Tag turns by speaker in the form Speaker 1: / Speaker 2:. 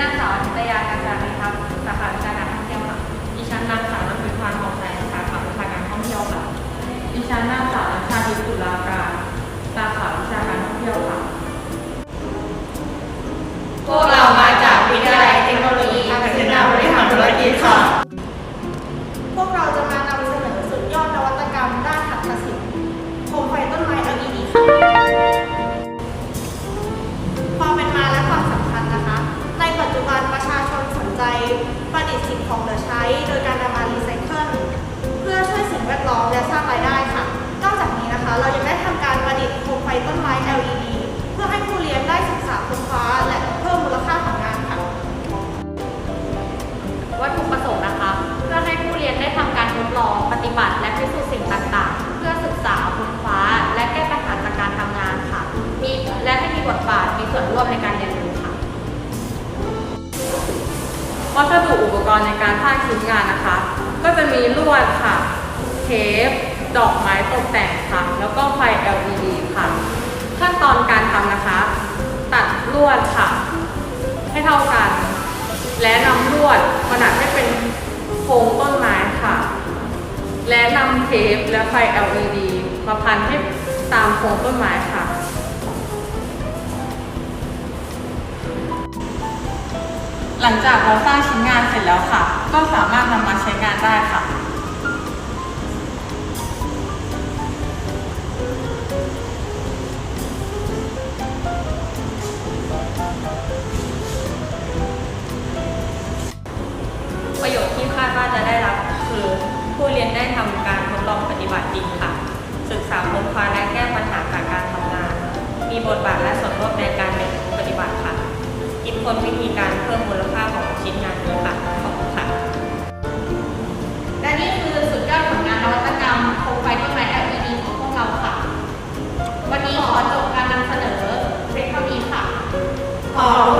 Speaker 1: นางสาวอธิตยาการจารีครับสาขาวิชาการท่องเที่ยวค่ะดิฉันนางสาวนักวิพานทอง
Speaker 2: ใจประดิษฐ์สิ่งของเหลือใช้ โดยการนำมารีไซเคิลเพื่อช่วยสิ่งแวดล้อมและสร้างรายได้ค่ะ นอกจากนี้นะคะ เรายังได้ทำการประดิษฐ์โคมไฟต้นไม้ LED เพื่อให้ผู้เรียนได้ศึกษาค้นคว้าและเพิ่มมูลค่าของงานค่ะ
Speaker 1: วัตถุประสงค์นะคะ เพื่อให้ผู้เรียนได้ทำการทดลองปฏิบัติ และพิสูจน์สิ่งต่างๆ เพื่อศึกษาค้นคว้า และแก้ปัญหาจากการทำงานค่ะ มีและให้มีบทบาทมีส่วนร่วมในการ
Speaker 3: วัสดุอุปกรณ์ในการสร้างชิ้นงานนะคะ ก็จะมีลวดค่ะ เทป ดอกไม้ตกแต่งค่ะ แล้วก็ไฟ LED ค่ะ ขั้นตอนการทำนะคะ ตัดลวดค่ะ ให้เท่ากัน และนำลวดมาดัดให้เป็นโครงต้นไม้ค่ะ และนำเทปและไฟ LED มาพันให้ตามโครงต้นไม้ค่ะ หลังจากเราสร้างชิ้นงานเสร็จแล้วค่ะ ก็สามารถนำมาใช้งานได้ค่ะ
Speaker 1: ประโยชน์ที่คาดว่าจะได้รับคือผู้เรียนได้ทำการทดลองปฏิบัติจริงค่ะ ศึกษาค้นคว้าและแก้ปัญหาจากการทำงาน มีบทบาทและส่วนร่วมในการเรียนรู้ปฏิบัติค่ะ คิดค้นวิธีการเพิ่มมูลค่าของชิ้นงานนี้ค่ะขอบคุณค่ะ
Speaker 2: และนี่คือสุดยอดผลงานนวัตกรรมโคมไฟต้นไม้ LED ของพวกเราค่ะ วันนี้ขอจบการนำเสนอเพียงเท่านี้ค่ะ
Speaker 3: ขอบคุณค่ะ